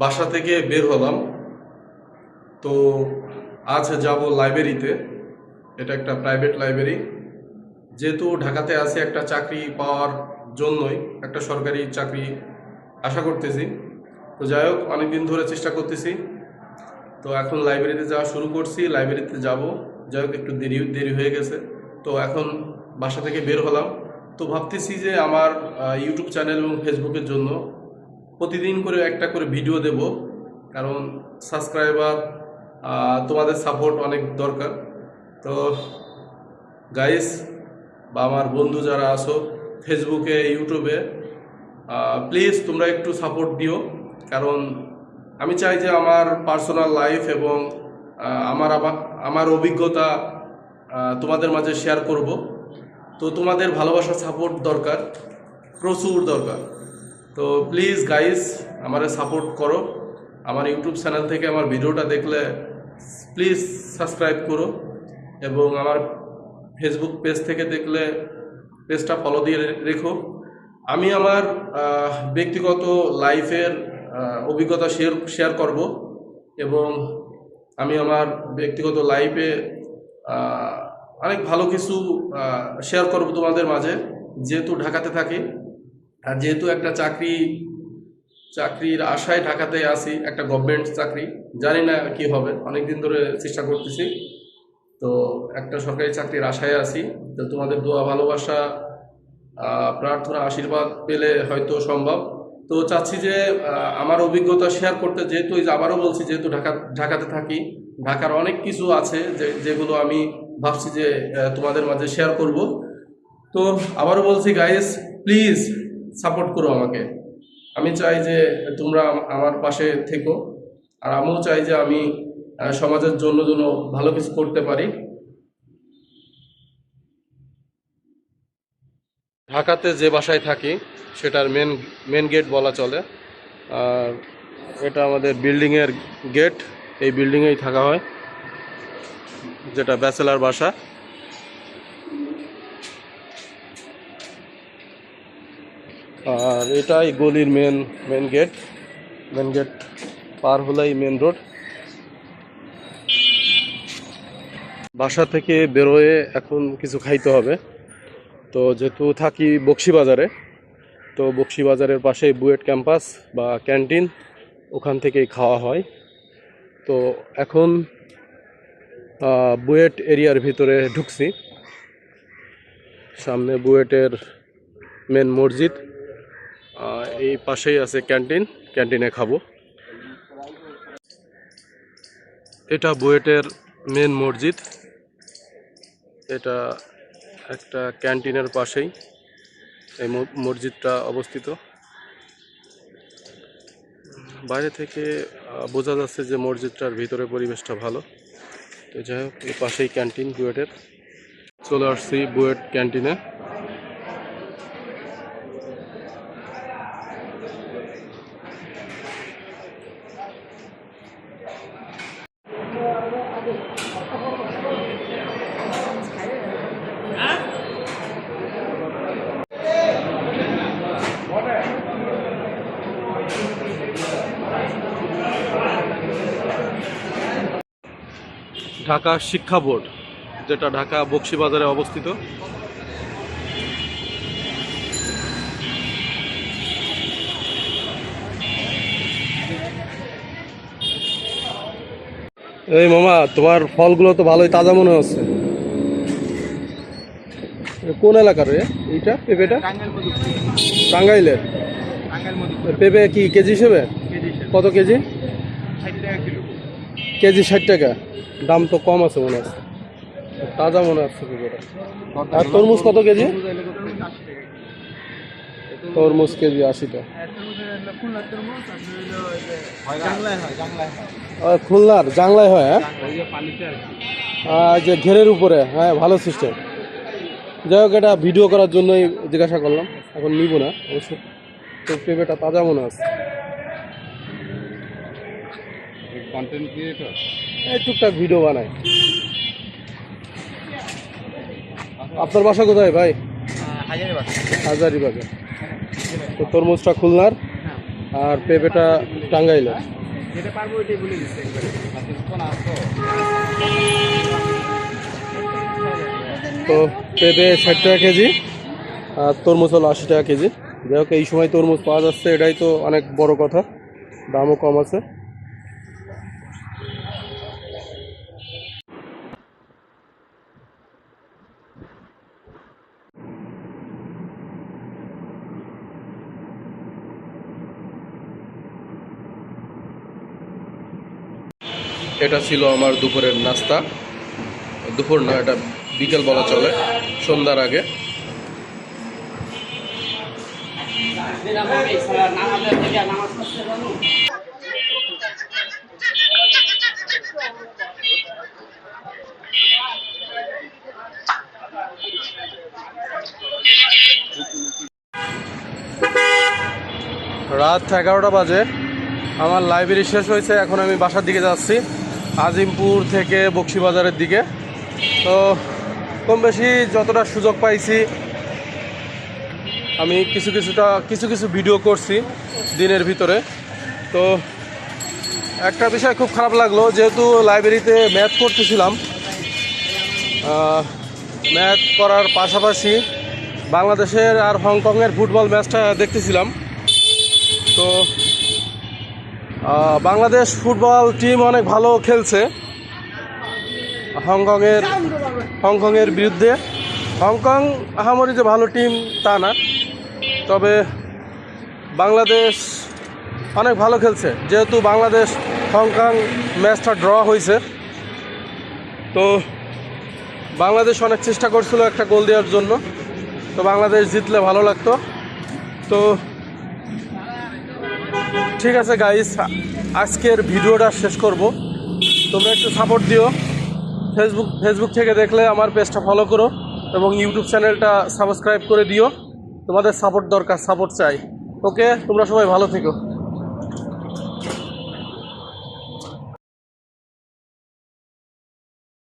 বাসা থেকে বের হলাম। তো আজ যাব লাইব্রেরিতে। এটা একটা প্রাইভেট লাইব্রেরি। যেহেতু ঢাকাতে আছে একটা চাকরি পাওয়ার জন্যই, একটা সরকারি চাকরি আশা করতেছি। তো যাই হোক, অনেকদিন ধরে চেষ্টা করতেছি। তো এখন লাইব্রেরিতে যাওয়া শুরু করছি, লাইব্রেরিতে যাব। যাই হোক, একটু দেরি দেরি হয়ে গেছে। তো এখন বাসা থেকে বের হলাম। তো ভাবতেছি যে আমার ইউটিউব চ্যানেল এবং ফেসবুকের জন্য প্রতিদিন করে একটা করে ভিডিও দেব, কারণ সাবস্ক্রাইবার তোমাদের সাপোর্ট অনেক দরকার। তো গাইস বা আমার বন্ধু যারা আছো ফেসবুকে ইউটিউবে প্লিজ তোমরা একটু সাপোর্ট দিও। কারণ আমি চাই যে আমার পার্সোনাল লাইফ এবং আমার আমার অভিজ্ঞতা তোমাদের মাঝে শেয়ার করব। তো তোমাদের ভালোবাসা সাপোর্ট দরকার, প্রচুর দরকার। তো প্লিজ গাইস আমারে সাপোর্ট করো। আমার ইউটিউব চ্যানেল থেকে আমার ভিডিওটা দেখলে প্লিজ সাবস্ক্রাইব করো। এবং আমার ফেসবুক পেজ থেকে দেখলে পেজটা ফলো দিয়ে রেখো। আমি আমার ব্যক্তিগত লাইফের অভিজ্ঞতা শেয়ার শেয়ার করব। এবং আমি আমার ব্যক্তিগত লাইফে অনেক ভালো কিছু শেয়ার করব তোমাদের মাঝে। যেহেতু ঢাকাতে থাকি আর যেহেতু একটা চাকরি, চাকরির আশায় ঢাকাতে আসি একটা গভর্নমেন্ট চাকরি, জানি না কি হবে অনেক দিন ধরে চেষ্টা করতেছি। তো একটা সরকারি চাকরির আশায় আছি। তো তোমাদের দোয়া, ভালোবাসা প্রার্থনা, আশীর্বাদ পেলে হয়তো সম্ভব। তো চাচ্ছি যে আমার অভিজ্ঞতা শেয়ার করতে, যেহেতু এই যে আবারও বলছি, যেহেতু ঢাকা, ঢাকাতে থাকি, ঢাকার অনেক কিছু আছে যে, যেগুলো আমি ভাবছি যে তোমাদের মাঝে শেয়ার করব। তো আবারও বলছি গাইস প্লিজ সাপোর্ট করো আমাকে। আমি চাই যে তোমরা আমার পাশে থেকো, আর আমিও চাই যে আমি সমাজের জন্য জন্য ভালো কিছু করতে পারি। ঢাকাতে যে বাসায় থাকি, সেটার মেন মেন গেট বলা চলে। আর এটা আমাদের বিল্ডিংয়ের গেট এই বিল্ডিংয়েই থাকা হয়, যেটা ব্যাচেলার বাসা। আর এটাই গলির main main gate main gate পার হলেই মেন রোড বাসা থেকে বেরোয়ে এখন কিছু খাইতে হবে। তো যেহেতু থাকি বক্সিবাজারে, তো বক্সিবাজারের পাশে বুয়েট ক্যাম্পাস বা ক্যান্টিন, ওখান থেকেই খাওয়া হয়। তো এখন বুয়েট এরিয়ার ভিতরে ঢুকছি। সামনে বুয়েটের মেন মসজিদ। এই পাশেই আছে ক্যান্টিন। ক্যান্টিনে খাব। এটা বুয়েটের মেন মসজিদ। এটা একটা ক্যান্টিনের পাশেই এই মসজিদটা অবস্থিত। বাইরে থেকে বোঝা যাচ্ছে যে মসজিদটার ভিতরে পরিবেশটা ভালো। তো যাই হোক, এই পাশেই ক্যান্টিন বুয়েটের। চলে আসছি বুয়েট ক্যান্টিনে। ঢাকা শিক্ষা বোর্ড যেটা ঢাকা বক্সিবাজারে অবস্থিত। এই মামা তোমার ফলগুলো তো ভালোই তাজা মনে হচ্ছে। কোন এলাকার রে? এইটা? পেঁপেটা? টাঙ্গাইলের। পেঁপে কি কেজি হিসেবে। কত কেজি? ষাট টাকা কিলো। কেজি ষাট টাকা। দাম তো কম আছে মনে হচ্ছে। তাজা মনে হচ্ছে আর তরমুজ কত কেজি? তরমুজ হইলে আশি টাকা। কেজি আশিটা খুলনার জাংলায় হয়, হয়। খুলনার জাংলায় হয় হ্যাঁ? যে ঘেরের উপরে হ্যাঁ ভালো সিস্টেম। যাই হোক এটা ভিডিও করার জন্যই জিজ্ঞাসা করলাম। এখন নিব না অবশ্য। তো পেঁপেটা তাজা মনে আছে কন্টেন্ট ক্রিয়েটর এই টুকটাক ভিডিও বানায়। আপনার বাসা কোথায় ভাই? হাজারে বাসা হাজারি বাজার তো তরমুজটা খুলনার আর পেঁপেটা টাঙ্গাইলে তো পেঁপে ষাট টাকা কেজি আর তরমুজ হলো আশি টাকা কেজি। যাই হোক এই সময় তরমুজ পাওয়া যাচ্ছে এটাই তো অনেক বড় কথা। দামও কম আছে। এটা ছিল আমার দুপুরের নাস্তা। দুপুর না, এটা বিকেল বলা চলে, সন্ধ্যার আগে। রাত এগারোটা বাজে। আমার লাইব্রেরি শেষ হয়েছে, এখন আমি বাসার দিকে যাচ্ছি। আজিমপুর থেকে বক্সিবাজারের দিকে। তো কম বেশি যতটা সুযোগ পাইছি, আমি কিছু কিছুটা, কিছু কিছু ভিডিও করছি দিনের ভিতরে। তো একটা বিষয় খুব খারাপ লাগল, যেহেতু লাইব্রেরিতে ম্যাথ করতেছিলাম ম্যাথ করার পাশাপাশি বাংলাদেশের আর হংকংয়ের ফুটবল ম্যাচটা দেখতেছিলাম। তো বাংলাদেশ ফুটবল টিম অনেক ভালো খেলছে। হংকংয়ের হংকংয়ের বিরুদ্ধে। হংকং আহামরি যে ভালো টিম, তা না। তবে বাংলাদেশ অনেক ভালো খেলছে। যেহেতু বাংলাদেশ হংকং ম্যাচটা ড্র হয়েছে। তো বাংলাদেশ অনেক চেষ্টা করছিল একটা গোল দেওয়ার জন্য। তো বাংলাদেশ জিতলে ভালো লাগতো। তো ঠিক আছে গাইস আজকের ভিডিওটা শেষ করব। তোমরা একটু সাপোর্ট দিও। ফেসবুক ফেসবুক থেকে দেখলে আমার পেজটা ফলো করো এবং ইউটিউব চ্যানেলটা সাবস্ক্রাইব করে দিও। তোমাদের সাপোর্ট দরকার সাপোর্ট চাই। ওকে তোমরা সবাই ভালো থেকো।